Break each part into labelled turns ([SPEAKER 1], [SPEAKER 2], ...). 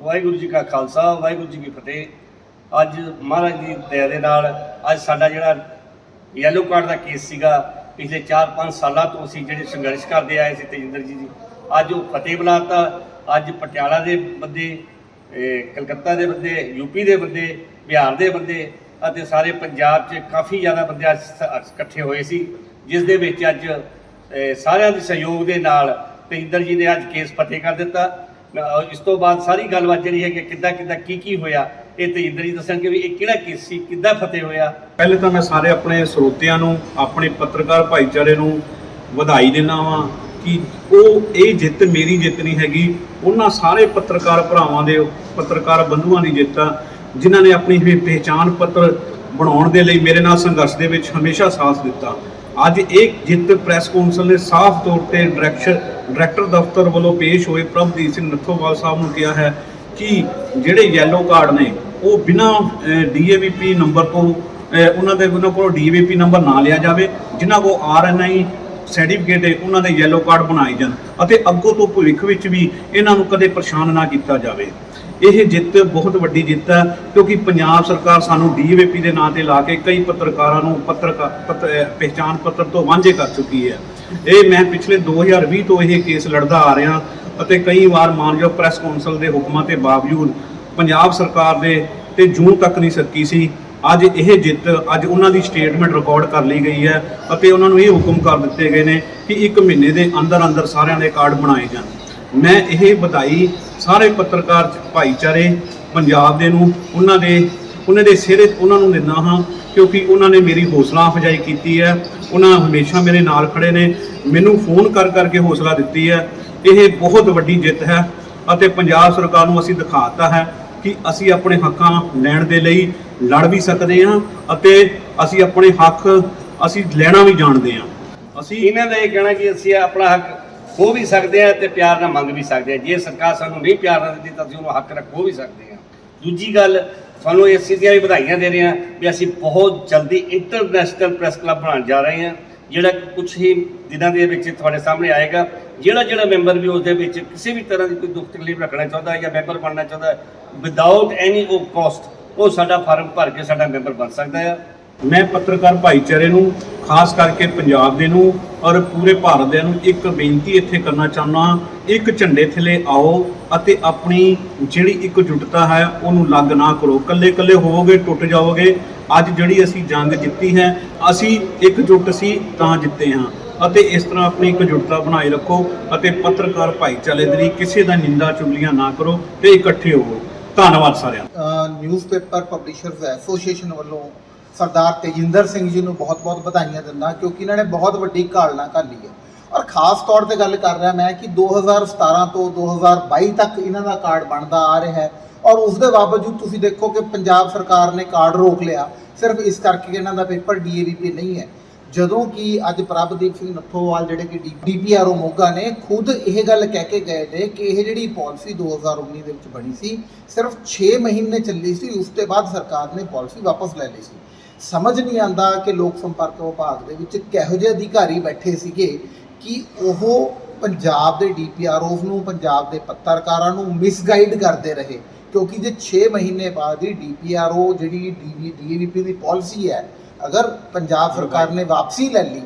[SPEAKER 1] ਵਾਹਿਗੁਰੂ ਜੀ ਕਾ ਖਾਲਸਾ, ਵਾਹਿਗੁਰੂ ਜੀ ਕੀ ਫਤਿਹ। ਅੱਜ ਮਹਾਰਾਜ ਦੀ ਦਇਆ ਦੇ ਨਾਲ ਅੱਜ ਸਾਡਾ ਜਿਹੜਾ ਯੈਲੋ ਕਾਰਡ ਦਾ ਕੇਸ ਸੀਗਾ, ਪਿਛਲੇ 4-5 ਸਾਲਾਂ ਤੋਂ ਅਸੀਂ ਜਿਹੜੇ ਸੰਘਰਸ਼ ਕਰਦੇ ਆਏ ਸੀ ਤੇਜਿੰਦਰ ਜੀ ਜੀ ਅੱਜ ਉਹ ਫਤਿਹ ਬੁਲਾਤਾ। ਅੱਜ ਪਟਿਆਲਾ ਦੇ ਬੰਦੇ ਕਲਕੱਤਾ ਦੇ ਬੰਦੇ ਯੂਪੀ ਦੇ ਬੰਦੇ, ਬਿਹਾਰ ਦੇ ਬੰਦੇ ਅਤੇ ਸਾਰੇ ਪੰਜਾਬ 'ਚ ਕਾਫੀ ਜ਼ਿਆਦਾ ਬੰਦੇ ਅੱਜ ਇਕੱਠੇ ਹੋਏ ਸੀ, ਜਿਸ ਦੇ ਵਿੱਚ ਅੱਜ ਸਾਰਿਆਂ ਦੇ ਸਹਿਯੋਗ ਦੇ ਨਾਲ ਤੇਜਿੰਦਰ ਜੀ ਨੇ ਅੱਜ ਕੇਸ ਫਤਿਹ ਕਰ ਦਿੱਤਾ। ਇਸ ਤੋਂ ਬਾਅਦ ਸਾਰੀ ਗੱਲਬਾਤ ਜਿਹੜੀ ਹੈ ਕਿ ਕਿੱਦਾਂ ਕਿੱਦਾਂ, ਕੀ ਕੀ ਹੋਇਆ, ਇਹ ਤੇਜਿੰਦਰ ਜੀ ਦੱਸਣਗੇ ਵੀ ਇਹ ਕਿਹੜਾ ਕੇਸ ਸੀ, ਕਿੱਦਾਂ ਫਤਿਹ ਹੋਇਆ।
[SPEAKER 2] ਪਹਿਲੇ ਤਾਂ ਮੈਂ ਸਾਰੇ ਆਪਣੇ ਸਰੋਤਿਆਂ ਨੂੰ, ਆਪਣੇ ਪੱਤਰਕਾਰ ਭਾਈਚਾਰੇ ਨੂੰ ਵਧਾਈ ਦਿੰਦਾ ਵਾਂ ਕਿ ਉਹ ਇਹ ਜਿੱਤ ਮੇਰੀ ਜਿੱਤ ਨਹੀਂ ਹੈਗੀ। ਉਹਨਾਂ ਸਾਰੇ ਪੱਤਰਕਾਰ ਭਰਾਵਾਂ ਦੇ, ਪੱਤਰਕਾਰ ਬੰਧੂਆਂ ਦੀ ਜਿੱਤ ਆ, ਜਿਨ੍ਹਾਂ ਨੇ ਆਪਣੀ ਇਹ ਪਹਿਚਾਣ ਪੱਤਰ ਬਣਾਉਣ ਦੇ ਲਈ ਮੇਰੇ ਨਾਲ ਸੰਘਰਸ਼ ਦੇ ਵਿੱਚ ਹਮੇਸ਼ਾ ਸਾਥ ਦਿੱਤਾ। ਅੱਜ ਇਹ ਜਿੱਤ ਪ੍ਰੈਸ ਕੌਂਸਲ ਨੇ ਸਾਫ਼ ਤੌਰ ਤੇ ਡਾਇਰੈਕਸ਼ਨ ਡਾਇਰੈਕਟਰ ਦਫ਼ਤਰ ਵੱਲੋਂ ਪੇਸ਼ ਹੋਏ ਪ੍ਰਭਦੀਪ ਸਿੰਘ ਨੱਥੋਵਾਲ ਸਾਹਿਬ ਨੂੰ ਕਿਹਾ ਹੈ ਕਿ ਜਿਹੜੇ ਯੈਲੋ ਕਾਰਡ ਨੇ, ਉਹ ਬਿਨਾਂ ਡੀਏਵੀਪੀ ਨੰਬਰ ਤੋਂ ਉਹਨਾਂ ਦੇ, ਉਹਨਾਂ ਕੋਲ ਡੀਏਵੀਪੀ ਨੰਬਰ ਨਾ ਲਿਆ ਜਾਵੇ, ਜਿਨ੍ਹਾਂ ਕੋਲ ਆਰਐਨਆਈ ਸਰਟੀਫਿਕੇਟ ਹੈ, ਉਹਨਾਂ ਦੇ ਯੈਲੋ ਕਾਰਡ ਬਣਾਏ ਜਾਣ ਅਤੇ ਅੱਗੋਂ ਤੋਂ ਭਵਿੱਖ ਵਿੱਚ ਵੀ ਇਹਨਾਂ ਨੂੰ ਕਦੇ ਪਰੇਸ਼ਾਨ ਨਾ ਕੀਤਾ ਜਾਵੇ। ਇਹ ਜਿੱਤ ਬਹੁਤ ਵੱਡੀ ਜਿੱਤ ਹੈ, ਕਿਉਂਕਿ ਪੰਜਾਬ ਸਰਕਾਰ ਸਾਨੂੰ ਡੀਏਵੀਪੀ ਦੇ ਨਾਂ ਤੇ ਲਾ ਕੇ ਕਈ ਪੱਤਰਕਾਰਾਂ ਨੂੰ ਪੱਤਰਕਾਰ ਪੱਤ- ਪਹਿਚਾਣ ਪੱਤਰ ਤੋਂ ਵਾਂਝੇ ਕਰ ਚੁੱਕੀ ਹੈ। ਇਹ ਮੈਂ ਪਿਛਲੇ 2020 ਤੋਂ ਇਹ ਕੇਸ ਲੜਦਾ ਆ ਰਿਹਾ ਅਤੇ ਕਈ ਵਾਰ ਮਾਨਯੋਗ ਪ੍ਰੈਸ ਕੌਂਸਲ ਦੇ ਹੁਕਮਾਂ ਤੇ ਬਾਵਜੂਦ ਪੰਜਾਬ ਸਰਕਾਰ ਦੇ ਤੇ ਜੂਨ ਤੱਕ ਨਹੀਂ ਸਕੀ ਸੀ। ਅੱਜ ਇਹ ਜਿੱਤ, ਅੱਜ ਉਹਨਾਂ ਦੀ ਸਟੇਟਮੈਂਟ ਰਿਕਾਰਡ ਕਰ ਲਈ ਗਈ ਹੈ ਅਤੇ ਉਹਨਾਂ ਨੂੰ ਇਹ ਹੁਕਮ ਕਰ ਦਿੱਤੇ ਗਏ ਨੇ ਕਿ ਇੱਕ ਮਹੀਨੇ ਦੇ ਅੰਦਰ ਅੰਦਰ ਸਾਰਿਆਂ ਦੇ ਕਾਰਡ ਬਣਾਏ ਜਾਣ। ਮੈਂ ਇਹ ਵਧਾਈ ਸਾਰੇ ਪੱਤਰਕਾਰ ਭਾਈਚਾਰੇ, ਪੰਜਾਬ ਦੇ ਨੂੰ, ਉਹਨਾਂ ਦੇ ਉਹਨਾਂ ਦੇ ਸਿਹਰੇ ਉਹਨਾਂ ਨੂੰ ਦਿੰਦਾ ਹਾਂ, ਕਿਉਂਕਿ ਉਹਨਾਂ ਨੇ ਮੇਰੀ ਹੌਸਲਾ ਅਫਜਾਈ ਕੀਤੀ ਹੈ। ਉਹਨਾਂ ਹਮੇਸ਼ਾ ਮੇਰੇ ਨਾਲ ਖੜੇ ਨੇ। ਮੈਨੂੰ ਫੋਨ ਕਰ ਕਰਕੇ ਹੌਸਲਾ ਦਿੱਤੀ ਹੈ। ਇਹ ਬਹੁਤ ਵੱਡੀ ਜਿੱਤ ਹੈ ਅਤੇ ਪੰਜਾਬ ਸਰਕਾਰ ਨੂੰ ਅਸੀਂ ਦਿਖਾਤਾ ਹੈ ਕਿ ਅਸੀਂ ਆਪਣੇ ਹੱਕਾਂ ਲੈਣ ਦੇ ਲਈ ਲੜ ਵੀ ਸਕਦੇ ਹਾਂ ਅਤੇ ਅਸੀਂ ਆਪਣੇ ਹੱਕ ਅਸੀਂ ਲੈਣਾ ਵੀ ਜਾਣਦੇ ਹਾਂ। ਅਸੀਂ
[SPEAKER 1] ਇਹਨਾਂ ਦਾ ਇਹ ਕਹਿਣਾ ਕਿ ਅਸੀਂ ਆਪਣਾ ਹੱਕ ਖੋ ਵੀ ਸਕਦੇ ਹਾਂ ਤੇ ਪਿਆਰ ਨਾਲ ਮੰਗ ਵੀ ਸਕਦੇ ਹਾਂ। ਜੇ ਸਰਕਾਰ ਸਾਨੂੰ ਨਹੀਂ ਪਿਆਰ ਨਾਲ ਦਿੰਦੀ ਤਾਂ ਅਸੀਂ ਉਹਨੂੰ ਹੱਕ ਰੱਖੋ ਵੀ ਸਕਦੇ ਹਾਂ। ਦੂਜੀ ਗੱਲ, ਤੁਹਾਨੂੰ ਇਸ ਚੀਜ਼ ਦੀਆਂ ਵੀ ਵਧਾਈਆਂ ਦੇ ਰਹੇ ਹਾਂ ਵੀ ਅਸੀਂ ਬਹੁਤ ਜਲਦੀ ਇੰਟਰਨੈਸ਼ਨਲ ਪ੍ਰੈਸ ਕਲੱਬ ਬਣਾਉਣ ਜਾ ਰਹੇ ਹਾਂ, ਜਿਹੜਾ ਕੁਝ ਹੀ ਦਿਨਾਂ ਦੇ ਵਿੱਚ ਤੁਹਾਡੇ ਸਾਹਮਣੇ ਆਏਗਾ। ਜਿਹੜਾ ਜਿਹੜਾ ਮੈਂਬਰ ਵੀ ਉਸ ਦੇ ਵਿੱਚ ਕਿਸੇ ਵੀ ਤਰ੍ਹਾਂ ਦੀ ਕੋਈ ਦੁੱਖ ਤਕਲੀਫ ਰੱਖਣਾ ਚਾਹੁੰਦਾ ਹੈ ਜਾਂ ਮੈਂਬਰ ਬਣਨਾ ਚਾਹੁੰਦਾ ਹੈ ਵਿਦਆਊਟ ਐਨੀ ਉਹ ਕਾਸਟ ਉਹ ਸਾਡਾ ਫਾਰਮ ਭਰ ਕੇ ਸਾਡਾ ਮੈਂਬਰ ਬਣ ਸਕਦਾ ਹੈ
[SPEAKER 2] ਮੈਂ ਪੱਤਰਕਾਰ ਭਾਈਚਾਰੇ ਨੂੰ, ਖਾਸ ਕਰਕੇ ਪੰਜਾਬ ਦੇ ਨੂੰ ਔਰ ਪੂਰੇ ਭਾਰਤ ਦੇ ਨੂੰ ਇੱਕ ਬੇਨਤੀ ਇੱਥੇ ਕਰਨਾ ਚਾਹੁੰਦਾ ਇੱਕ ਝੰਡੇ ਥੱਲੇ ਆਓ ਅਤੇ ਆਪਣੀ ਜਿਹੜੀ ਇਕਜੁੱਟਤਾ ਹੈ, ਉਹਨੂੰ ਲੱਗ ਨਾ ਕਰੋ। ਕੱਲੇ ਕੱਲੇ ਹੋਵੋਗੇ, ਟੁੱਟ ਜਾਓਗੇ ਅੱਜ ਜਿਹੜੀ ਅਸੀਂ ਜੰਗ ਜਿੱਤੀ ਹੈ, ਅਸੀਂ ਇੱਕ ਇਕਜੁੱਟ ਸੀ, ਤਾਂ ਜਿੱਤੇ ਹਾਂ। ਅਤੇ ਇਸ ਤਰ੍ਹਾਂ ਆਪਣੀ ਇਕਜੁੱਟਤਾ ਬਣਾਈ ਰੱਖੋ ਅਤੇ ਪੱਤਰਕਾਰ ਭਾਈਚਾਰੇ ਦੇ ਲਈ ਕਿਸੇ ਦਾ ਨਿੰਦਾ ਚੁਗਲੀਆਂ ਨਾ ਕਰੋ ਤੇ ਇਕੱਠੇ ਹੋਵੋ। ਧੰਨਵਾਦ ਸਾਰਿਆਂ ਦਾ।
[SPEAKER 3] ਨਿਊਜ਼ਪੇਪਰ ਪਬਲਿਸ਼ਰਸ ਐਸੋਸੀਏਸ਼ਨ ਵੱਲੋਂ ਸਰਦਾਰ ਤੇਜਿੰਦਰ ਸਿੰਘ ਜੀ ਨੂੰ ਬਹੁਤ-ਬਹੁਤ ਵਧਾਈਆਂ ਦਿੰਦਾ ਕਿਉਂਕਿ ਇਹਨਾਂ ਨੇ ਬਹੁਤ ਵੱਡੀ ਘਾਲਣਾ ਕਰ ਲਈ ਹੈ। ਔਰ ਖਾਸ ਤੌਰ ਤੇ ਗੱਲ ਕਰ ਰਿਹਾ ਮੈਂ ਕਿ 2017 ਤੋਂ 2022 ਤੱਕ ਇਹਨਾਂ ਦਾ ਕਾਰਡ ਬਣਦਾ ਆ ਰਿਹਾ ਹੈ। ਔਰ ਉਸ ਦੇ ਬਾਵਜੂਦ ਤੁਸੀਂ ਦੇਖੋ ਕਿ ਪੰਜਾਬ ਸਰਕਾਰ ਨੇ ਕਾਰਡ ਰੋਕ ਲਿਆ, ਸਿਰਫ ਇਸ ਕਰਕੇ ਇਹਨਾਂ ਦਾ ਪੇਪਰ ਡੀਏਵੀਪੀ ਨਹੀਂ ਹੈ। ਜਦੋਂ ਕਿ ਅੱਜ ਪ੍ਰਭਦੀਪ ਸਿੰਘ ਨੱਥੋਵਾਲ ਜਿਹੜੇ ਕਿ ਡੀਪੀਆਰਓ ਮੋਗਾ ਨੇ ਖੁਦ ਇਹ ਗੱਲ ਕਹਿ ਕੇ ਗਏ ਨੇ ਕਿ ਇਹ ਜਿਹੜੀ ਪਾਲਿਸੀ 2019 ਦੇ ਵਿੱਚ ਬਣੀ ਸੀ, ਸਿਰਫ 6 ਮਹੀਨੇ ਚੱਲੀ ਸੀ, ਉਸ ਤੋਂ ਬਾਅਦ ਸਰਕਾਰ ਨੇ ਪਾਲਿਸੀ ਵਾਪਸ ਲੈ ਲਈ ਸੀ। ਸਮਝ ਨਹੀਂ ਆਂਦਾ ਕਿ ਲੋਕ ਸੰਪਰਕ ਵਿਭਾਗ ਦੇ ਵਿੱਚ ਕਿਹੋ ਜਿਹੇ ਅਧਿਕਾਰੀ ਬੈਠੇ ਸੀਗੇ, ਕਿ ਉਹ ਪੰਜਾਬ ਦੇ ਡੀਪੀਆਰਓਜ਼ ਨੂੰ, ਪੰਜਾਬ ਦੇ ਪੱਤਰਕਾਰਾਂ ਨੂੰ ਮਿਸਗਾਈਡ ਕਰਦੇ ਰਹੇ। ਕਿਉਂਕਿ ਜੇ 6 ਮਹੀਨੇ ਬਾਅਦ ਹੀ ਡੀਪੀਆਰਓ ਜਿਹੜੀ ਡੀਏਵੀਪੀ ਦੀ ਪਾਲਿਸੀ ਹੈ, ਅਗਰ ਪੰਜਾਬ ਸਰਕਾਰ ਨੇ ਵਾਪਸੀ ਲੈ ਲਈ,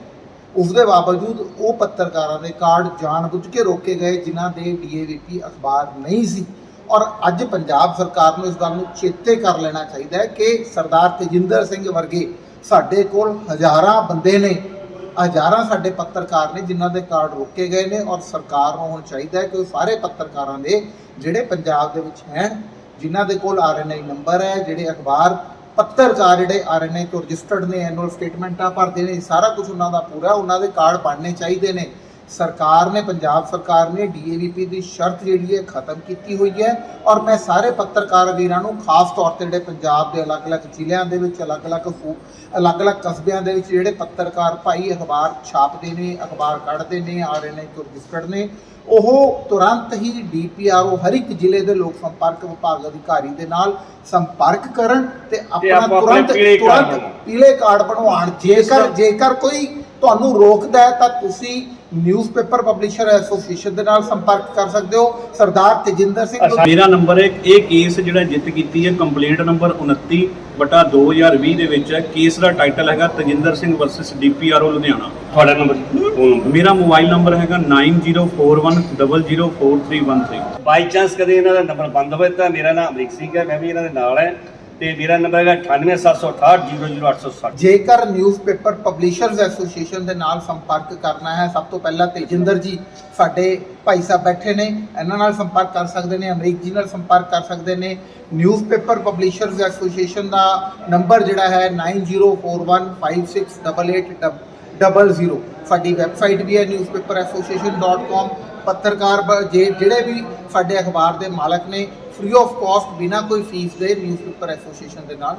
[SPEAKER 3] ਉਸ ਦੇ ਬਾਵਜੂਦ ਉਹ ਪੱਤਰਕਾਰਾਂ ਦੇ ਕਾਰਡ ਜਾਣਬੁੱਝ ਕੇ ਰੋਕੇ ਗਏ, ਜਿਨ੍ਹਾਂ ਦੇ ਡੀਏਵੀਪੀ ਅਖਬਾਰ ਨਹੀਂ ਸੀ। ਔਰ ਅੱਜ ਪੰਜਾਬ ਸਰਕਾਰ ਨੂੰ ਇਸ ਗੱਲ ਨੂੰ ਚੇਤੇ ਕਰ ਲੈਣਾ ਚਾਹੀਦਾ ਹੈ ਕਿ ਸਰਦਾਰ ਤੇਜਿੰਦਰ ਸਿੰਘ ਵਰਗੇ ਸਾਡੇ ਕੋਲ ਹਜ਼ਾਰਾਂ ਬੰਦੇ ਨੇ, ਹਜ਼ਾਰਾਂ ਸਾਡੇ ਪੱਤਰਕਾਰ ਨੇ ਜਿਨ੍ਹਾਂ ਦੇ ਕਾਰਡ ਰੋਕੇ ਗਏ ਨੇ ਔਰ ਸਰਕਾਰ ਨੂੰ ਹੁਣ ਚਾਹੀਦਾ ਹੈ ਕਿ ਉਹ ਸਾਰੇ ਪੱਤਰਕਾਰਾਂ ਦੇ ਜਿਹੜੇ ਪੰਜਾਬ ਦੇ ਵਿੱਚ ਹਨ ਜਿਨ੍ਹਾਂ ਦੇ ਕੋਲ ਆਰਐਨਆਈ ਨੰਬਰ ਹੈ, ਜਿਹੜੇ ਅਖਬਾਰ ਪੱਤਰਕਾਰ ਜਿਹੜੇ ਆਰਐਨਆਈ ਤੋਂ ਰਜਿਸਟਰਡ ਨੇ ਐਨੂਅਲ ਸਟੇਟਮੈਂਟਾਂ ਭਰਦੇ ਨੇ, ਸਾਰਾ ਕੁਝ ਉਹਨਾਂ ਦਾ ਪੂਰਾ ਉਹਨਾਂ ਦੇ ਕਾਰਡ ਬਣਨੇ ਚਾਹੀਦੇ ਨੇ। ਸਰਕਾਰ ਨੇ ਪੰਜਾਬ ਸਰਕਾਰ ਨੇ ਡੀਏਵੀਪੀ ਦੀ ਸ਼ਰਤ ਜਿਹੜੀ ਹੈ ਖਤਮ ਕੀਤੀ ਹੋਈ ਹੈ ਔਰ ਮੈਂ ਸਾਰੇ ਪੱਤਰਕਾਰ ਵੀਰਾਂ ਨੂੰ ਖਾਸ ਤੌਰ ਤੇ ਜਿਹੜੇ ਪੰਜਾਬ ਦੇ ਅਲੱਗ-ਅਲੱਗ ਜ਼ਿਲ੍ਹਿਆਂ ਦੇ ਵਿੱਚ ਅਲੱਗ-ਅਲੱਗ ਅਲੱਗ-ਅਲੱਗ ਕਸਬਿਆਂ ਦੇ ਵਿੱਚ ਜਿਹੜੇ ਪੱਤਰਕਾਰ ਭਾਈ ਅਖਬਾਰ ਛਾਪਦੇ ਨੇ ਅਖਬਾਰ ਕੱਢਦੇ ਨੇ ਆਰਐਨਆਈ ਤੋਂ ਰਜਿਸਟਰਡ ਨੇ ਉਹ ਤੁਰੰਤ ਹੀ ਡੀਪੀਆਰਓ ਹਰ ਇੱਕ ਜ਼ਿਲ੍ਹੇ ਦੇ ਲੋਕ ਸੰਪਰਕ ਵਿਭਾਗ ਅਧਿਕਾਰੀ ਦੇ ਨਾਲ ਸੰਪਰਕ ਕਰਨ ਤੇ ਆਪਣਾ
[SPEAKER 1] ਆਪੋ ਆਪਣੇ
[SPEAKER 3] ਤੁਰੰਤ ਤੁਰੰਤ। ਪੀਲੇ ਕਾਰਡ ਬਣਵਾਉਣ ਜੇਕਰ ਜੇਕਰ ਕੋਈ ਤੁਹਾਨੂੰ ਰੋਕਦਾ ਹੈ ਤਾਂ ਤੁਸੀਂ ਨਿਊਜ਼ਪੇਪਰ ਪਬਲਿਸ਼ਰ ਐਸੋਸੀਏਸ਼ਨ ਦੇ ਨਾਲ ਸੰਪਰਕ ਕਰ ਸਕਦੇ ਹੋ। ਸਰਦਾਰ ਤੇਜਿੰਦਰ ਸਿੰਘ।
[SPEAKER 2] ਮੇਰਾ ਨੰਬਰ ਹੈ ਇਹ ਕੇਸ ਜਿਹੜਾ ਜਿੱਤ ਕੀਤੀ ਹੈ ਕੰਪਲੇਂਟ ਨੰਬਰ 29 ਬਟਾ 2020 ਦੇ ਵਿੱਚ ਹੈ। ਕੇਸ ਦਾ ਟਾਈਟਲ ਹੈਗਾ ਤਜਿੰਦਰ ਸਿੰਘ ਵਰਸਸ ਡੀਪੀਆਰਓ ਲੁਧਿਆਣਾ।
[SPEAKER 1] ਤੁਹਾਡਾ ਨੰਬਰ ਫੋਨ ਨੰਬਰ
[SPEAKER 2] ਮੇਰਾ ਮੋਬਾਈਲ ਨੰਬਰ ਹੈਗਾ 9041004313
[SPEAKER 1] ਬਾਈ ਚਾਂਸ ਕਦੇ ਇਹਨਾਂ ਦਾ ਨੰਬਰ ਬੰਦ ਹੋਵੇ ਤਾਂ ਮੇਰਾ ਨਾਮ ਅਮਰੀਕ ਸਿੰਘ ਹੈ ਮੈਂ ਵੀ ਇਹਨਾਂ ਦੇ ਨਾਲ ਹੈ। ਤੇ ਮੇਰਾ ਨੰਬਰ ਹੈਗਾ 9876800860
[SPEAKER 3] ਜੇਕਰ ਨਿਊਜ਼ਪੇਪਰ ਪਬਲਿਸ਼ਰਸ ਐਸੋਸੀਏਸ਼ਨ ਦੇ ਨਾਲ ਸੰਪਰਕ ਕਰਨਾ ਹੈ, ਸਭ ਤੋਂ ਪਹਿਲਾਂ ਤੇਜਿੰਦਰ ਜੀ ਸਾਡੇ ਭਾਈ ਸਾਹਿਬ ਬੈਠੇ ਨੇ, ਇਹਨਾਂ ਨਾਲ ਸੰਪਰਕ ਕਰ ਸਕਦੇ ਨੇ, ਅਮਰੀਕ ਜੀ ਨਾਲ ਸੰਪਰਕ ਕਰ ਸਕਦੇ ਨੇ। ਨਿਊਜ਼ਪੇਪਰ ਪਬਲਿਸ਼ਰਸ ਐਸੋਸੀਏਸ਼ਨ ਦਾ ਨੰਬਰ ਜਿਹੜਾ ਹੈ 9041568800 ਸਾਡੀ ਵੈਬਸਾਈਟ ਵੀ ਹੈ newspapersociation.com ਪੱਤਰਕਾਰ ਜੇ ਜਿਹੜੇ ਵੀ ਸਾਡੇ ਅਖਬਾਰ ਦੇ ਮਾਲਕ ਨੇ ਫ੍ਰੀ ਆਫ ਕਾਸਟ ਬਿਨਾ ਕੋਈ ਫੀਸ ਦੇ ਨਿਊਜ਼ਪੇਪਰ ਐਸੋਸੀਏਸ਼ਨ ਦੇ ਨਾਲ